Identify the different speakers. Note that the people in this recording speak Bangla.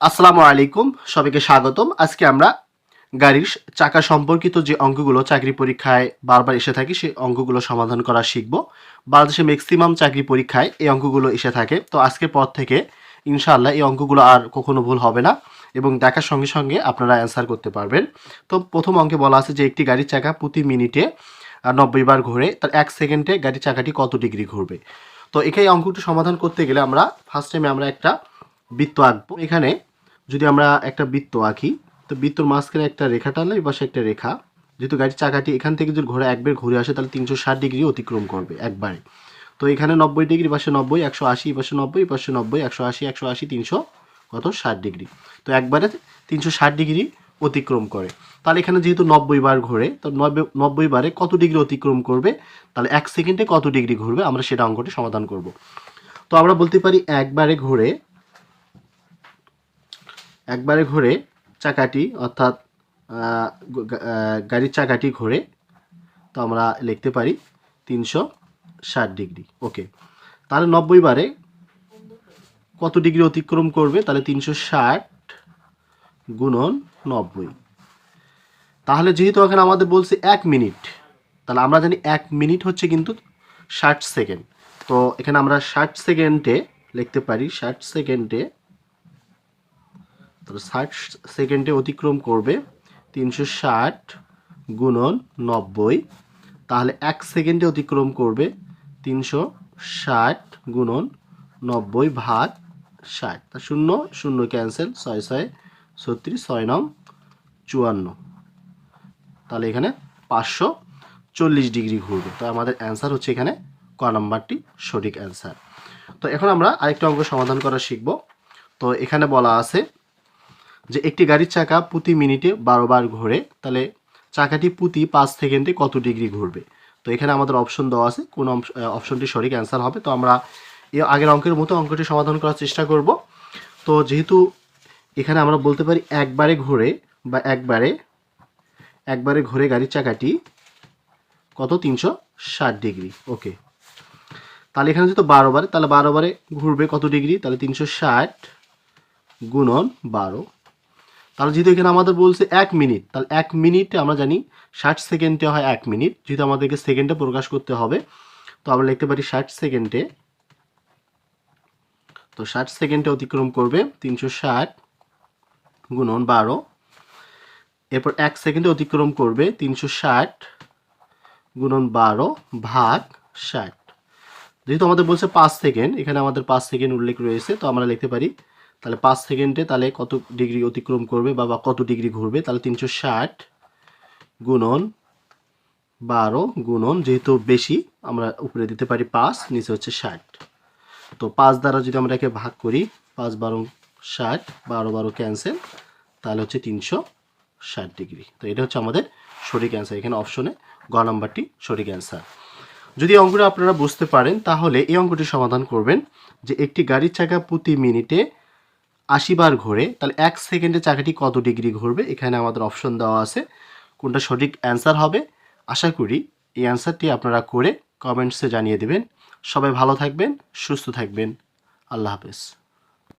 Speaker 1: আসসালামু আলাইকুম, সবাইকে স্বাগতম। আজকে আমরা গাড়ির চাকা সম্পর্কিত যে অঙ্কগুলো চাকরি পরীক্ষায় বারবার এসে থাকে, সেই অঙ্কগুলো সমাধান করা শিখব। বাংলাদেশে ম্যাক্সিমাম চাকরি পরীক্ষায় এই অঙ্কগুলো এসে থাকে। তো আজকের পর থেকে ইনশাআল্লাহ এই অঙ্কগুলো আর কখনো ভুল হবে না এবং দেখার সঙ্গে সঙ্গে আপনারা অ্যান্সার করতে পারবেন। তো প্রথম অঙ্কে বলা আছে যে, একটি গাড়ির চাকা প্রতি মিনিটে নব্বই বার ঘুরে, তার এক সেকেন্ডে গাড়ির চাকাটি কত ডিগ্রি ঘুরবে? তো এখানে অঙ্কটি সমাধান করতে গেলে আমরা ফার্স্ট টাইমে আমরা একটা বৃত্ত আঁকবো। এখানে যদি আমরা একটা বৃত্ত আঁকি, তো বৃত্তর মাঝখানে একটা রেখা টানলে এই পাশে একটা রেখা। যেহেতু গাড়ির চাকাটি এখান থেকে যদি ঘোরা একবার ঘুরে আসে, তাহলে তিনশো ষাট ডিগ্রি অতিক্রম করবে একবারে। তো এখানে নব্বই ডিগ্রি পাশে নব্বই, একশো আশি পাশে নব্বই পাশে নব্বই, একশো আশি একশো আশি, তিনশো কত? ষাট ডিগ্রি। তো একবারে তিনশো ষাট ডিগ্রি অতিক্রম করে। তাহলে এখানে যেহেতু নব্বই বার ঘোরে, তো নব্বই নব্বই বারে কত ডিগ্রি অতিক্রম করবে? তাহলে এক সেকেন্ডে কত ডিগ্রি ঘুরবে? আমরা সেটা অঙ্কটি সমাধান করব। তো আমরা বলতে পারি একবারে ঘুরে একবারে ঘুরে চাকাটি, অর্থাৎ গাড়ির চাকাটি ঘুরে, তো আমরা লিখতে পারি তিনশো ষাট ডিগ্রি। ওকে। তাহলে নব্বই বারে কত ডিগ্রি অতিক্রম করবে? তাহলে তিনশো ষাট গুণন নব্বই। তাহলে যেহেতু এখানে আমাদের বলছে এক মিনিট, তাহলে আমরা জানি এক মিনিট হচ্ছে কিন্তু ষাট সেকেন্ড। তো এখানে আমরা ষাট সেকেন্ডে লিখতে পারি, ষাট সেকেন্ডে তাহলে ষাট সেকেন্ডে অতিক্রম করবে তিনশো ষাট গুণন নব্বই। তাহলে এক সেকেন্ডে অতিক্রম করবে তিনশো ষাট গুণন নব্বই ভাগ ষাট। তা শূন্য শূন্য ক্যান্সেল ছয় ছয়, ছত্রিশ, ছয় নং, চুয়ান্ন। তাহলে এখানে পাঁচশো চল্লিশ ডিগ্রি ঘুরবে। তো আমাদের অ্যান্সার হচ্ছে এখানে ক নাম্বারটি? সঠিক অ্যান্সার তো এখন আমরা আরেকটা অঙ্ক সমাধান করা শিখব। তো এখানে বলা আছে যে একটি গাড়ির চাকা প্রতি মিনিটে বারো বার ঘোরে, তাহলে চাকাটি প্রতি পাঁচ সেকেন্ডে কত ডিগ্রি ঘুরবে? তো এখানে আমাদের অপশন দেওয়া আছে, কোন অপশ- অপশনটি সঠিক অ্যান্সার হবে। তো আমরা এই আগের অঙ্কের মতো অঙ্কটি সমাধান করার চেষ্টা করব। তো যেহেতু এখানে আমরা বলতে পারি একবারে ঘুরে বা একবারে একবারে ঘুরে গাড়ির চাকাটি কত? তিনশো ষাট ডিগ্রি। ওকে। তাহলে এখানে যেহেতু বারো বারে, তাহলে বারো বারে ঘুরবে কত ডিগ্রি? তাহলে তিনশো ষাট গুণন বারো। তাহলে যেহেতু এখানে আমাদের বলছে এক মিনিট, তাহলে এক মিনিটে আমরা জানি ষাট সেকেন্ডে হয় এক মিনিট, যেহেতু আমাদেরকে সেকেন্ডে প্রকাশ করতে হবে। তো আমরা লিখতে পারি ষাট সেকেন্ডে, তো ষাট সেকেন্ডে অতিক্রম করবে তিনশো ষাট গুণন বারো, এরপর এক সেকেন্ডে অতিক্রম করবে তিনশো ষাট গুণন বারো ভাগ ষাট। যেহেতু আমাদের বলছে পাঁচ সেকেন্ড, এখানে আমাদের পাঁচ সেকেন্ড উল্লেখ রয়েছে, তো আমরা লিখতে পারি তাহলে পাঁচ সেকেন্ডে তাহলে কত ডিগ্রি অতিক্রম করবে বা কত ডিগ্রি ঘুরবে? তাহলে তিনশো ষাট গুণন বারো গুণন যেহেতু বেশি, আমরা উপরে দিতে পারি পাঁচ, নিচে হচ্ছে ষাট। তো পাঁচ দ্বারা যদি আমরা একে ভাগ করি, পাঁচ বারো ষাট, বারো বারো ক্যান্সেল, তাহলে হচ্ছে তিনশো ষাট ডিগ্রি। তো এটা হচ্ছে আমাদের সঠিক অ্যান্সার এখানে অপশনে গ নাম্বারটি সঠিক অ্যান্সার যদি অঙ্কটা আপনারা বুঝতে পারেন, তাহলে এই অঙ্কটি সমাধান করবেন যে একটি গাড়ির চাকা প্রতি মিনিটে আশি বার ঘোরে, তাহলে এক সেকেন্ডে চাকাটি কত ডিগ্রি ঘুরবে? এখানে আমাদের অপশন দেওয়া আছে। কোনটা সঠিক অ্যান্সার হবে? আশা করি এই অ্যান্সারটি আপনারা করে কমেন্টসে জানিয়ে দেবেন। সবাই ভালো থাকবেন, সুস্থ থাকবেন। আল্লাহ হাফেজ।